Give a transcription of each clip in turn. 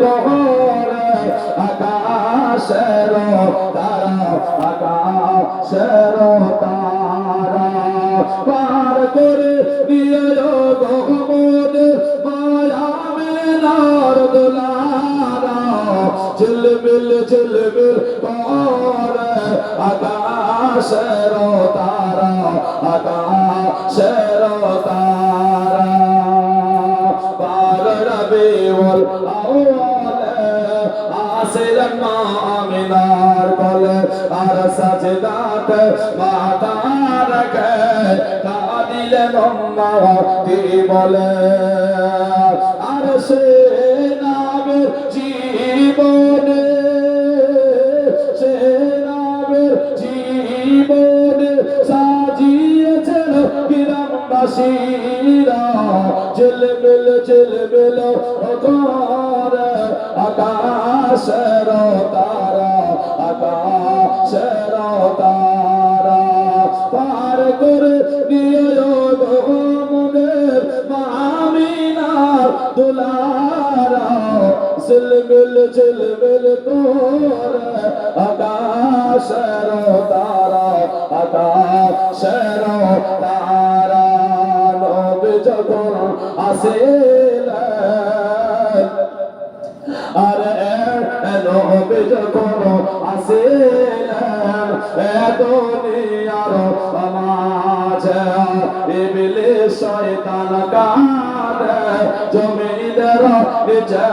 করে আকাশের তারা আকাশের তারা। পার করে দিয়ে গমন মায়া মেলার দোলারা ঝিলমিল ঝিলমিল করে আকাশের তারা আকাশের তারা। পার রবিউল আউয়ালে আসিলেন মা আমিনার বলে আর সাজদাতে মাথা রাখে কাঁদিলেন উম্মতি বলে আর সে গ্রামবাসীরা ঝিলমিল ঝিলমিল করে আকাশের তারা আকাশের তারা। পার করে নিয়ে মনের মামিনার দুলারা, ঝিলমিল ঝিলমিল করে আকাশের তারা আকাশের তারা। যখন আসিলেন। আর নবী যখন আসিলেন, এ দুনিয়ার মাঝে ইবলি শয়তান কাঁদে জমিদের নিচে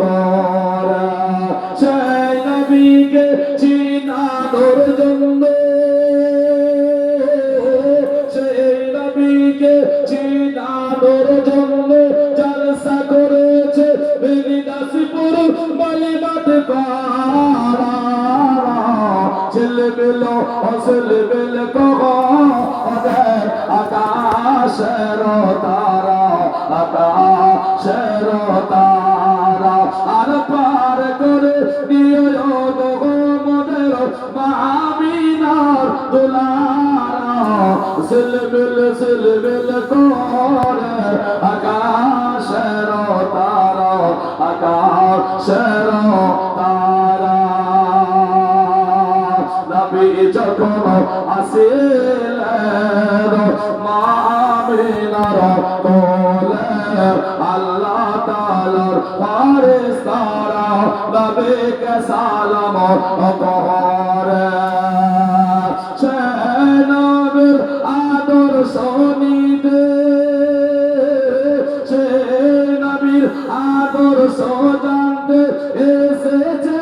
করে। নবীকে চিনানোর জন্য ঝিলমিল অসলমিল কহ ওদের আকাশের তারা আকাশের তারা। আর পার করে নিয়ে মনের মামিনার দুলারা ঝিলমিল ঝিলমিল করে আকাশের তারা, আকাশের যখন আসিলেন, মামিনার কোলে আল্লাহ তাআলার ফারিস্তারা নবীকে সালাম করে। সে নবীর আদর্শ নিতে, সে নবীর আদর্শ জানতে এসেছে,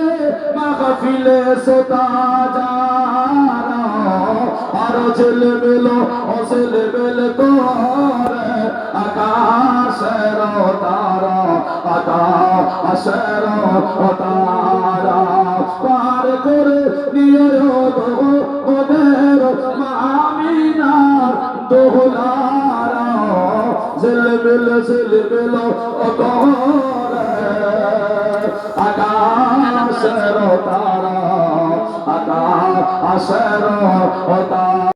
মাহফিলে সোতা ছেলে মেলো, ও ছেলে মেল করে আকাশের তারা আকাশের তারা। পার করে নিয়ে ওদের মামিনার দোহলারা ঝিলমিল ঝিলমিল করে আকাশের তারা আকাশের তারা।